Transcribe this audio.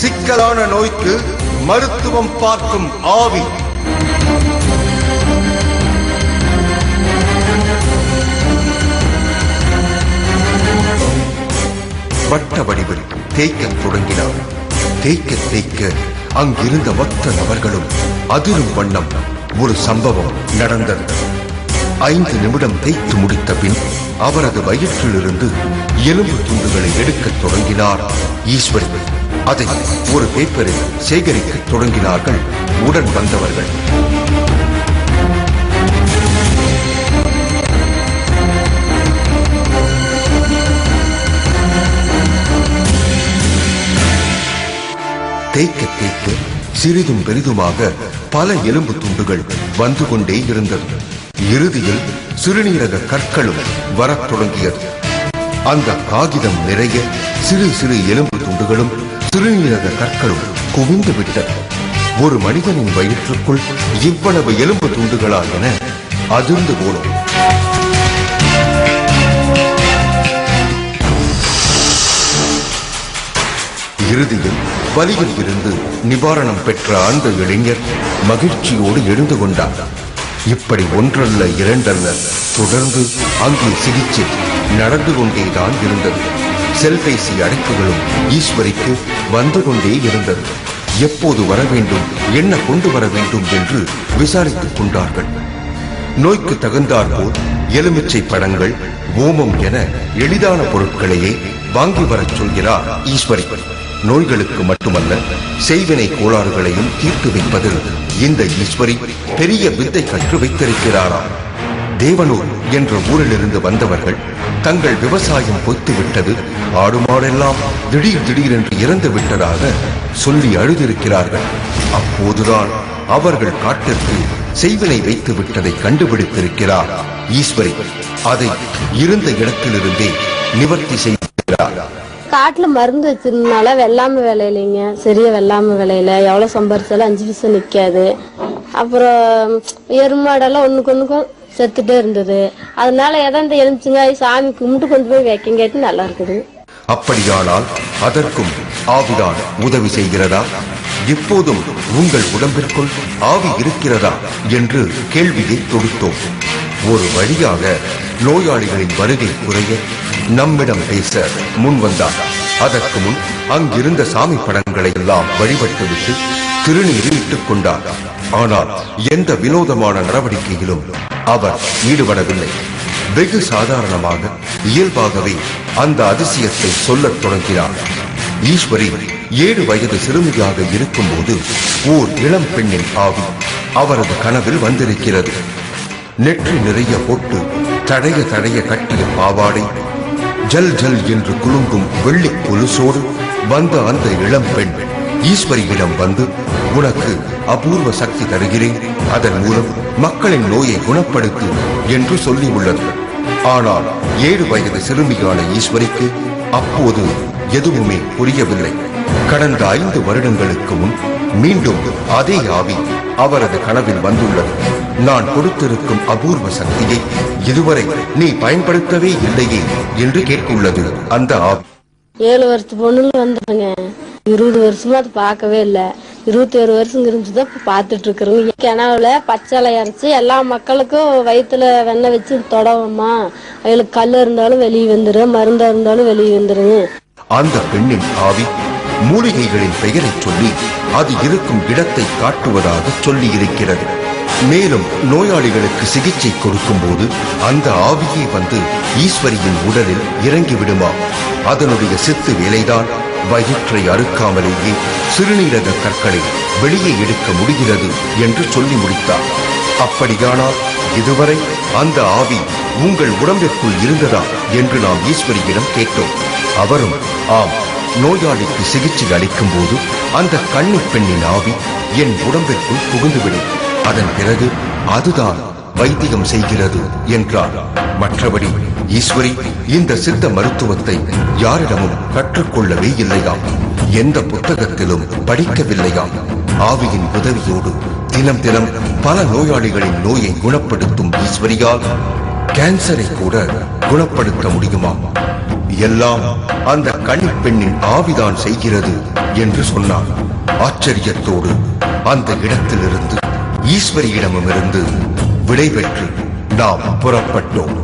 சிக்கலான நோய்க்கு மருத்துவம் பார்க்கும் ஆவி. வட்ட வடிவில் தேய்க்கத் தொடங்கினார். தேய்க்க தேய்க்க அங்கிருந்த மொத்த நபர்களும் அதிரும் வண்ணம் ஒரு சம்பவம் நடந்தது. ஐந்து நிமிடம் தேய்த்து முடித்த பின் அவரது வயிற்றிலிருந்து எலும்பு துண்டுகளை எடுக்கத் தொடங்கினார் ஈஸ்வரி அதை ஒரு பேப்பரில் சேகரிக்க தொடங்கினார்கள். உடன் வந்தவர்கள். தேய்க்க தேய்க்க சிறிதும் பெரிதுமாக பல எலும்பு துண்டுகள் வந்து கொண்டே இருந்தது. இறுதியில் சிறுநீரக கற்களும் வரத் தொடங்கியது. அந்த காகிதம் நிறைய சிறு சிறு எலும்பு துண்டுகளும் திருநீரக கற்களும் குவிந்து விட்டது. ஒரு மனிதனின் வயிற்றுக்குள் இவ்வளவு எலும்பு துண்டுகளா என அதிர்ந்து போனோம். இறுதியில் வலியில் இருந்து நிவாரணம் பெற்ற அந்த இளைஞர் மகிழ்ச்சியோடு எழுந்து கொண்டார். இப்படி ஒன்றல்ல இரண்டல்ல தொடர்ந்து அங்கே சிகிச்சை நடந்து கொண்டேதான் இருந்தது. செல்பேசி அழைப்புகளும் ஈஸ்வரிக்கு வந்து கொண்டே இருந்தது. எப்போது வர வேண்டும் என்ன கொண்டு வர வேண்டும் என்று விசாரித்துக் கொண்டார்கள். நோய்க்கு தகுந்தாற்போல் எலுமிச்சை பழங்கள் ஓமம் என எளிதான பொருட்களையே வாங்கி வரச் சொல்கிறார் ஈஸ்வரி. நோய்களுக்கு மட்டுமல்ல செய்வினை கோளாறுகளையும் தீர்த்து வைப்பதில் இந்த ஈஸ்வரி பெரிய வித்தை கற்று வைத்திருக்கிறாராம். தேவனூர் என்ற ஊரிலிருந்து வந்தவர்கள் தங்கள் விவசாயம் பொய்த்து விட்டது ஆடு மாடெல்லாம் திடீர் திடீரென்று இறந்து விட்டதாக சொல்லி அழுதிருக்கிறார்கள். அப்போதுதான் அவர்கள் காட்டிற்கு செய்வினை வைத்து விட்டதை கண்டுபிடித்திருக்கிறார். ஈஸ்வரி அதை இருந்த இடத்திலிருந்தே நிவர்த்தி செய்திருக்கிறார் காட்டுல மருந்து வச்சிருந்தனால வெள்ளாமை விளையிலைங்க. சரியா வெள்ளாமை விளையில. எவ்வளவு சம்பாரிச்சாலும் அஞ்சு பைசா நிக்காது. அப்புறம் எருமாடெல்லாம் ஒண்ணுக்கு ஒண்ணுக்கும் செத்துட்டே இருந்தது. அதனால எதை எழுந்துச்சுங்க? சாமி கும்பிட்டு கொண்டு போய் வைக்கங்க கேட்டு நல்லா இருக்குது. அப்படியானால் அதற்கும் ஆவிதான் உதவி செய்கிறதா? எப்போதும் உங்கள் உடம்பிற்குள் ஆவி இருக்கிறதா என்று கேள்வியை தொடுத்தோம். ஒரு வழியாக நோயாளிகளின் வருகை குறைய நம்மிடம் பேச முன் வந்தார் அதற்கு முன் அங்கிருந்த சாமி படங்களை எல்லாம் வழிபட்டுவிட்டு திருநீரில் இட்டுக் கொண்டார் ஆனால் எந்த வினோதமான நடவடிக்கையிலும் அவர் ஈடுபடவில்லை. வெகு சாதாரணமாக இயல்பாகவே அந்த அதிசயத்தை சொல்லத் தொடங்கினார். ஈஸ்வரி ஏழு வயது சிறுமியாக இருக்கும்போது ஓர் இளம் பெண்ணின் ஆவி அவரது கனவில் வந்திருக்கிறது. நெற்றி நிறைய போட்டு தடைய தடைய கட்டிய பாவாடை ஜல் ஜல் என்று குலுங்கும் வெள்ளி கொலுசோடு வந்த அந்த இளம் பெண் ஈஸ்வரியிடம் வந்து உனக்கு அபூர்வ சக்தி தருகிறேன். அதன் மூலம் மக்களின் நோயை குணப்படுத்து என்று சொல்லி உள்ளது ஆனால் ஏழு வயது சிறுமியான ஈஸ்வரிக்கு அப்போது எதுவுமே புரியவில்லை. கடந்த ஐந்து வருடங்களுக்கு முன் மீண்டும் அதே ஆவி அவரது கனவில் வந்துள்ளது. நான் கொடுத்திருக்கும் அபூர்வ சக்தியை இதுவரை நீ பயன்படுத்தவே இல்லையே என்று கேட்டுள்ளது அந்த ஆவி. ஏழு வருஷத்து பொண்ணுல வந்தாங்க இருபது வருஷமா அது பார்க்கவே இல்லை. இருபத்தி ஒரு வருஷம் இருந்துச்சுதான் இப்ப பார்த்துட்டு இருக்கிறோங்க கிணவுல பச்சளை அரைச்சி எல்லா மக்களுக்கும் வயித்துல வெண்ணெய் வச்சு தொடவுமா அவங்களுக்கு கல் இருந்தாலும் வெளியே வந்துடும் மருந்தா இருந்தாலும் வெளியே வந்துடும் அந்த பெண்ணின் ஆவி மூலிகைகளின் பெயரை சொல்லி அது இருக்கும் இடத்தை காட்டுவதாக சொல்லி இருக்கிறது மேலும் நோயாளிகளுக்கு சிகிச்சை கொடுக்கும் போது அந்த ஆவியை வந்து ஈஸ்வரியின் உடலில் இறங்கி விடுமா அதனுடைய சித்து வேலைதான். வயிற்றை அறுக்காமலேயே சிறுநீரக கற்களை வெளியே எடுக்க முடிகிறது என்று சொல்லி முடித்தார். அப்படியானால் இதுவரை அந்த ஆவி உங்கள் உடம்பிற்குள் இருந்ததா என்று நாம் ஈஸ்வரியிடம் கேட்டோம். அவரும் ஆம் நோயாளிக்கு சிகிச்சை அளிக்கும் போது அந்த கன்னிப் பெண்ணின் ஆவி என் உடம்பிற்குள் புகுந்துவிடும். அதன் பிறகு அதுதான் வைத்தியம் செய்கிறது என்றார். மற்றபடி ஈஸ்வரி இந்த சித்த மருத்துவத்தை யாரிடமும் கற்றுக்கொள்ளவே இல்லையாம். எந்த புத்தகத்திலும் படிக்கவில்லையாம். ஆவியின் உதவியோடு தினம் தினம் பல நோயாளிகளின் நோயை குணப்படுத்தும் ஈஸ்வரியால் கேன்சரை கூட குணப்படுத்த முடியுமா எல்லாம் அந்த கன்னிப்பெண்ணின் ஆவிதான் செய்கிறது என்று சொன்னான் ஆச்சரியத்தோடு அந்த இடத்திலிருந்து ஈஸ்வரியிடமிருந்து விடைபெற்று நாம் புறப்பட்டோம்.